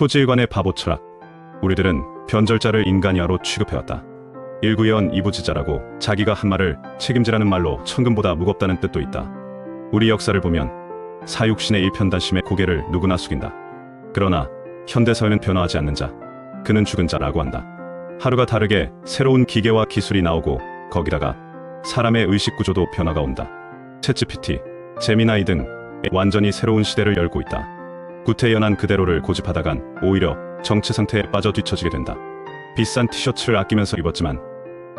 초지일관의 바보 철학. 우리들은 변절자를 인간이하로 취급해왔다. 일구예언 이부지자라고 자기가 한 말을 책임지라는 말로 천금보다 무겁다는 뜻도 있다. 우리 역사를 보면 사육신의 일편단심에 고개를 누구나 숙인다. 그러나 현대사회는 변화하지 않는 자, 그는 죽은 자라고 한다. 하루가 다르게 새로운 기계와 기술이 나오고 거기다가 사람의 의식 구조도 변화가 온다. 챗GPT, 제미나이 등 완전히 새로운 시대를 열고 있다. 구태연한 그대로를 고집하다간 오히려 정체 상태에 빠져 뒤처지게 된다. 비싼 티셔츠를 아끼면서 입었지만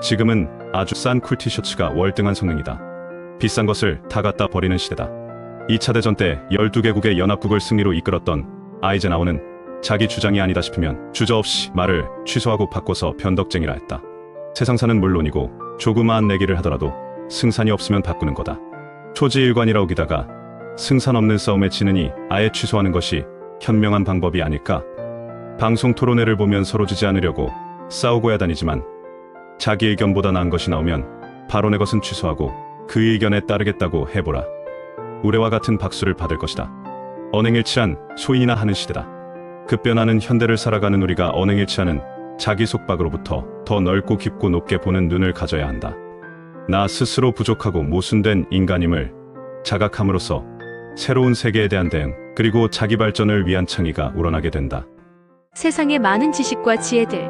지금은 아주 싼 쿨 티셔츠가 월등한 성능이다. 비싼 것을 다 갖다 버리는 시대다. 2차 대전 때 12개국의 연합국을 승리로 이끌었던 아이젠하워는 자기 주장이 아니다 싶으면 주저없이 말을 취소하고 바꿔서 변덕쟁이라 했다. 세상사는 물론이고 조그마한 내기를 하더라도 승산이 없으면 바꾸는 거다. 초지일관이라 우기다가 승산 없는 싸움에 지느니 아예 취소하는 것이 현명한 방법이 아닐까? 방송 토론회를 보면 서로 지지 않으려고 싸우고야 다니지만 자기 의견보다 나은 것이 나오면 바로 내 것은 취소하고 그 의견에 따르겠다고 해보라. 우레와 같은 박수를 받을 것이다. 언행일치한 소인이나 하는 시대다. 급변하는 현대를 살아가는 우리가 언행일치하는 자기 속박으로부터 더 넓고 깊고 높게 보는 눈을 가져야 한다. 나 스스로 부족하고 모순된 인간임을 자각함으로써 새로운 세계에 대한 대응 그리고 자기 발전을 위한 창의가 우러나게 된다. 세상의 많은 지식과 지혜들,